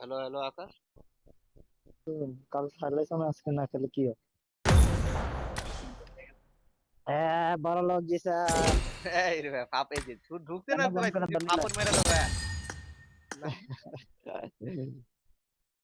Hello hello আকাশ? কাল খেলে সময় আজকে না খেলে কি হয় হ্যাঁ বড় লোক জিসা এই রে ভাই পাপ এই যে ঢু- ঢুকতে না ভাই? পাপড় মেরে দাও ভাই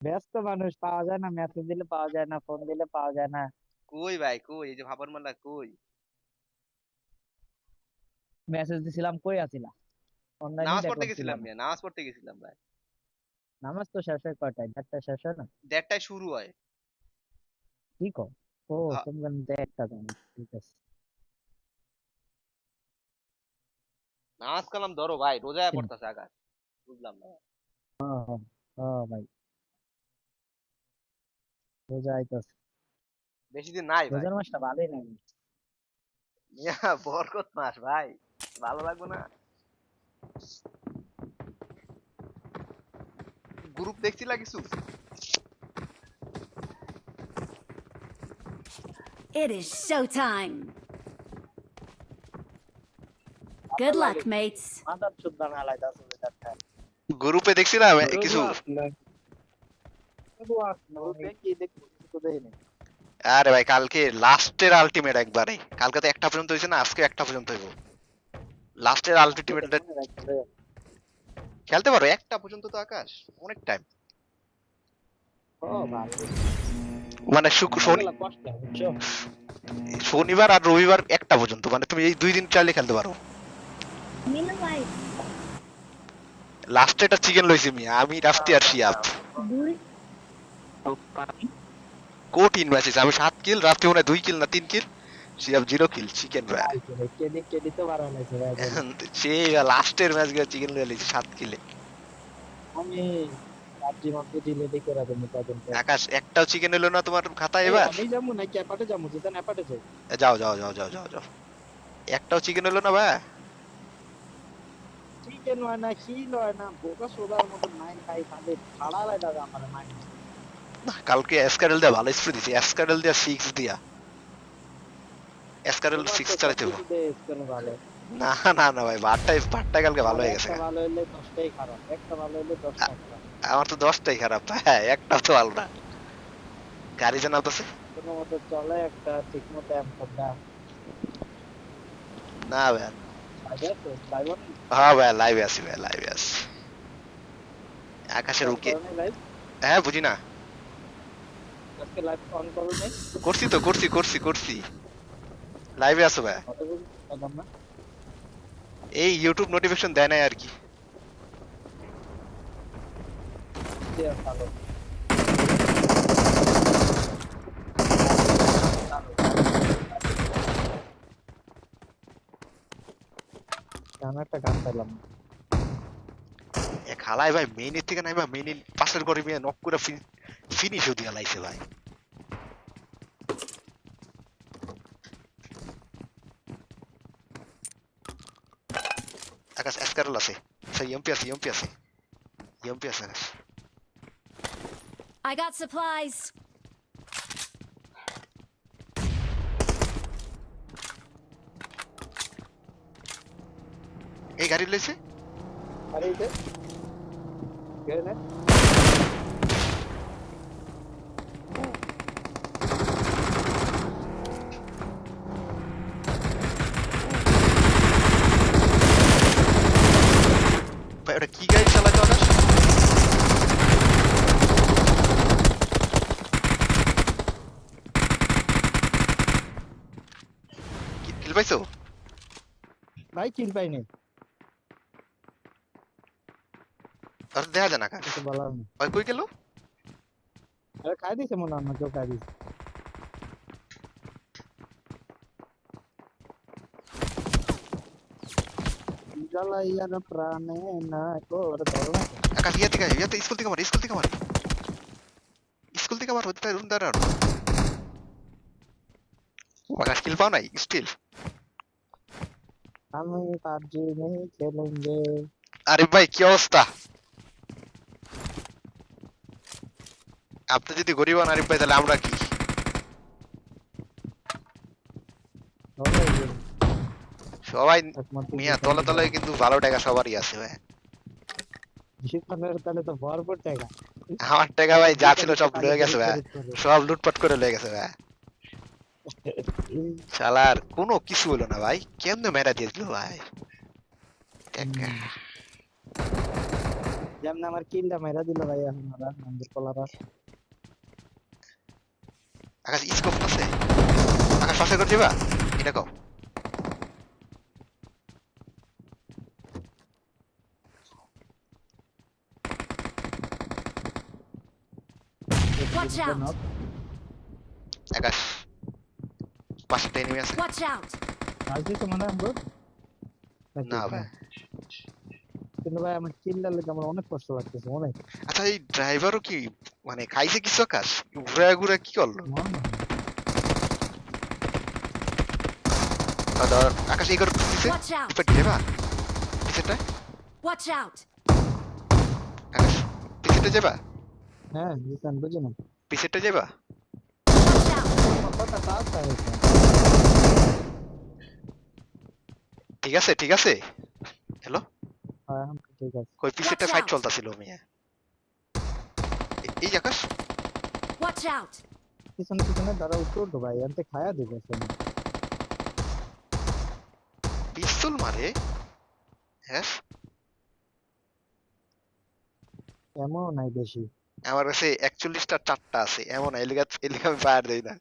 ব্যস্ত মানুষ পাওয়া যায় না মেসেজ দিলে পাওয়া যায় না ফোন দিলে পাওয়া যায় না। কই ভাই কই এই যে পাপড় মারলা কই? মেসেজ দিছিলাম কই আছিলা? অনলাইনে নামাজ পড়তে গেছিলাম নামাজ পড়তে গেছিলাম ভাই। নামাজ তো শেষ হয় কয়টায়? চারটা শেষ হয় না? দেড়টায় শুরু হয়। কি কর ও হ্যাঁ। তুমি জানো ঠিক আছে। নামাজ কালাম ধরো ভাই রোজায় পড়তাছে আকাশ বুঝলাম না। হ্যাঁ হ্যাঁ ভাই। রোজা আইতাছে। বেশি দিন নাই ভাই। রোজার মাসটা ভালোই লাগে মিয়া বরকত মাস ভাই ভালো লাগবে না। গ্রুপ দেখছিলা কিছু It is showtime. Good luck, mates. গ্রুপে দেখছিলাম কিছু। আরে ভাই কালকে লাস্টের আলটিমেট একবারে কালকে তো একটা পর্যন্ত হয়েছে না আজকে একটা পর্যন্ত হইব। লাস্টের আলটিমেট খেলতে পারো একটা পর্যন্ত তো আকাশ অনেক টাইম মানে শনিবার আর রবিবার একটা পর্যন্ত মানে তুমি এই দুই দিন চাইলে খেলতে পারো। লাস্টেটা চিকেন লইছি আমি আমি রাফতি আর শিয়াব কঠিন ম্যাচেস আমি সাত কিল রাফতি মনে দুই কিল না তিন কিল জিরো কিল চিকেন ভাই কেডি কেডি তো বারো নাইছে ভাই। সে লাস্টের ম্যাচগুলো চিকেন লয়ে সাত কিলে আমি পাবজি মধ্যে ডিলেট করে দেবো কদিন আকাশ একটাও চিকেন না তোমার খাতায় এবার? আমি যাব নাকি? অ্যাপাটে যাব যেটা অ্যাপাটে যাই যাও যাও যাও যাও যাও যাও। একটাও চিকেন হলো না ভাই? চিকেন হয় না না বোকা সোদার মতো লাগে আমার কালকে এসকারেল দিয়ে ভালো স্প্রে দিছি এসকারেল দিয়ে সিক্স দিয়া। এসকারেল সিক্স চালাইতে হবে। না না না ভাই বারটাই বারটা কালকে ভালো হয়ে গেছে। ভালো দশটাই খারাপ একটা ভালো দশটা আমার তো দশটাই খারাপ হ্যাঁ একটা তো ভালো না। গাড়ি জানাতেছে কোনো মতো চলে একটা ঠিক মতো অ্যাম্পটা না ভাই। হ্যাঁ ভাই লাইভে আছি ভাই লাইভে আছি। আকাশের উকে লাইভ হ্যাঁ বুঝি না। করছি তো করছি করছি করছি। লাইভে আছো ভাই? এই ইউটিউব নোটিফিকেশন দেয় নাই আর কি। খালাই ভাই মেইনের থেকে নাই ভাই মেইন পাশের করে মেয়ে নক করে ফিনিশও দিয়া লাইছে ভাই। আকাশ এসকারল আছে আচ্ছা ইএমপি আছে ইএমপি আছে ইএমপি আছে আকাশ I got supplies. এই গাড়ি লইছে আরে এই যে কে রে ভাই ওটা কি গাড়ি চালাতো আকাশ কি- কিল পাইছো? ভাই কিল পাই নাই। আর দেখা যায় না কিছু বলার নেই। ওই কই গেল? আরে খাই দিছে মনে হয় কেউ খাই দিছে? জ্বালাইয়ার প্রাণে না তোর ধরো আকাশ ইয়া থেকে ইয়াতে স্কুল থেকে মার স্কুল থেকে মার স্কুল থেকে মার হতে রুম দাঁড়ানো আকাশ কিল পাও নাই? স্টিল আমি পাবজি নেই খেলেंगे আরে ভাই কি অবস্থা? আপনি যদি গরিব হন আরিফ ভাই তাহলে আমরা কি? সবাই মিয়া তলে তলে কিন্তু ভালো টাকা সবারই আছে ভাই। তাহলে তো ভরপুর টাকা। আমার টাকা ভাই যা ছিল সব লয়ে গেছে ভাই। সব লুটপাট করে লয়ে গেছে ভাই। শালার কোনো কিছু হলো না ভাই। কেমনে মেরা দিয়েছিল ভাই? যেমন আমার কিলটা মেরা দিল ভাই এখন ওরা আমাদের কলারা আকাশ স্কোপ আছে? আকাশ পাশে করে দিবা? এটা কও। Watch out! আকাশ। এনিমি আছে Watch out! আজকে তো মনে হয় আমগো না ভাই কিন্তু ভাই আমার কিলটা লেগে আমার অনেক কষ্ট লাগতেছে অনেক আচ্ছা এই ড্রাইভারও কি মানে খাইছে কিছু আকাশ ঘুরা ঘুরা কি করল মনে হয়। আ, ধর, আকাশ এই করে দিছে Watch out! এবার দেবা পিছেরটা Watch out! আকাশ পিছেরটা যাবা হ্যাঁ বুঝছেন বুঝি না পিছেরটা যাবা Watch out! আমার কথা তাও তাই হয়েছে ঠিক আছে ঠিক আছে। হ্যালো হ্যাঁ ঠিক আছে। কই পিছেরটা ফাইট! চলতেছিল মিয়া। এই আকাশ। Watch out! পিছনে পিছনে দাঁড়া উত্তর তো ভাই এতে খায়া দিবে পিস্তল মারে? হ্যাঁ? এমন নাই বেশি। আমার কাছে একচল্লিশটা চারটা আছে এমন এলিগা এলিগা আমি ফায়ার দেই না।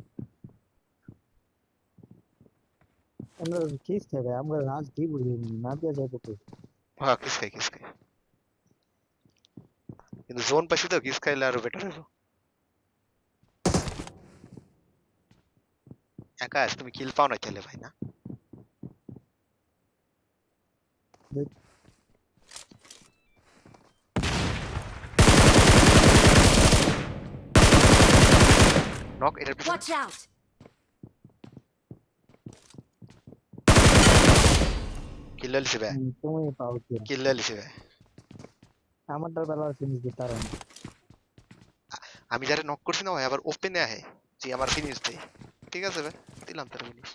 আমরা কিস থেকে আমরা রাজ দি বলি না দিয়া যাইবো তো হ্যাঁ কিস খাই কিস খাই কিন্তু জোন পাইছি তো কিস খাইলে আরও বেটার হইব আকাশ তুমি কিল পাও না খেলে ভাই না নক এটার পিছনে Watch out! তুমি পাও আমারটার বেলা ফিনিশ দিতে আমি যারা নক করছি না ভাই আবার ওপেনে আহে যে আমার ফিনিশ দে ঠিক আছে ভাই দিলাম তার ফিনিশ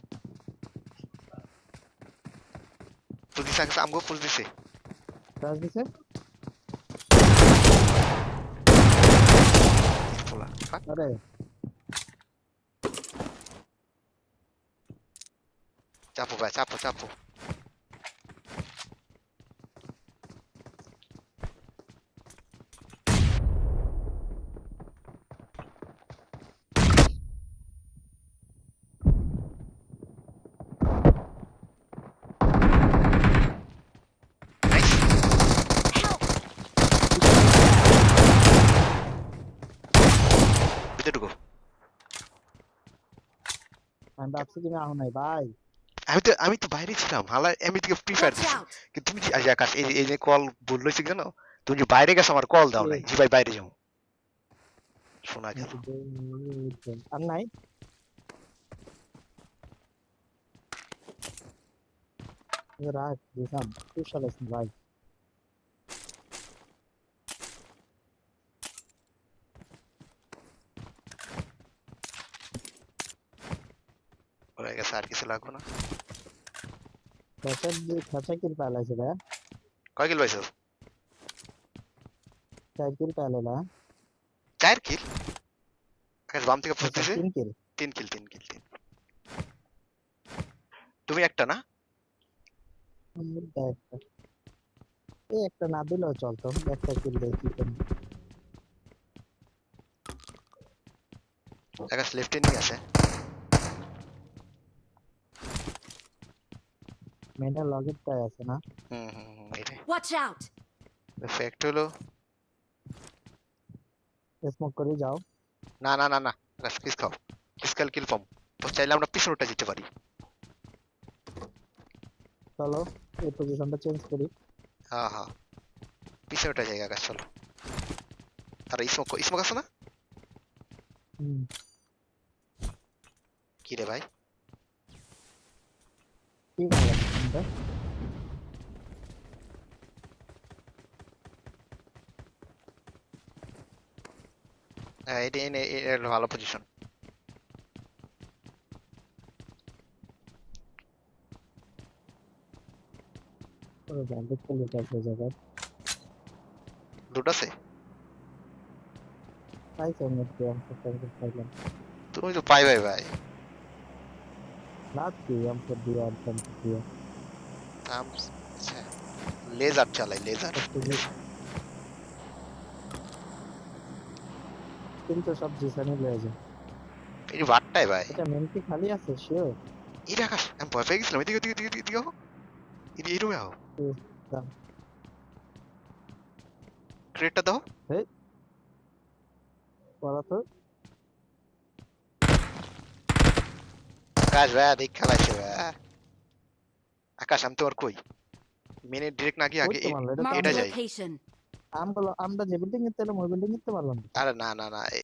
দিছে আগে আমগো পুষ দিছে। রাজ দিছে? আরে। চাপো ভাই চাপো চাপো। আমি ভাবছি তুমি আহ নাই ভাই। আমি তো আমি তো বাইরে ছিলাম হালা আমি থেকে ফ্রি ফায়ার Watch দিছি কিন্তু তুমি যে আজ আকাশ এই এই যে কল বলল ঠিক জানো তুমি যে বাইরে গেছো আমার কল দাও নাই। জি ভাই বাইরে যাও। শোনা গেল। আর নাই? রাত দিলাম তুই সালাস ভাই। হয়ে গেছে আর কিছু লাগবে না খাঁচা দিয়ে খাঁচা কিল পালাইছে ভাই কয় কিল পাইছো চার কিল পালাইলা চার কিল আকাশ বাম থেকে ফুটতেছে তিন কিল তিন কিল তিন কিল তিন তুমি একটা না একটা এই একটা না দিলেও চলতো একটা কিল দিয়ে কি করব আকাশ লেফটে নিয়ে আছে মেয়েটা লগেরটাই আছে না হুম হুম হুম এটাই Watch out! ফ্যাক্ট হলো স্মোক করে যাও না না না না আকাশ কিস খাও কিস খাল কিল পাম তো চাইলে আমরা পিছনটা যেতে পারি চলো এই পজিশনটা চেঞ্জ করি হ্যাঁ হ্যাঁ পিছনটা জায়গা আকাশ চলো আর স্মোক স্মোক আছে না হুম কি রে ভাই কি ভালো এটা ভালো পজিশন ব্যান্ডেজ আছে মধ্যে অংশ পাইলাম তুমি তো পাই ভাই ভাই লাভ কি অংশ দিয়ে আর অংশ দিয়ে লেজার চালাই লেজার কিন্তু সব জিসানি লয়ে যায়। এই বাটটাই ভাই। এটা কি খালি আছে? শিওর এই আকাশ আমি ভয় পেয়ে গেছিলাম। এদিকে এদিকে এদিকে এদিকে এদিকে এই রুমে আও দাও। ক্রেটটা দাও। পড়া তো। আকাশ ভাই দেখ খেলাইছে ভাই। আকাশ আমি তোমার কই? মেনে ডিরেক্ট না গিয়ে আগে এটা যাই। আমগুলো আমরা যে বিল্ডিং এ তেলে ওই বিল্ডিং এ পারলাম। আরে না না না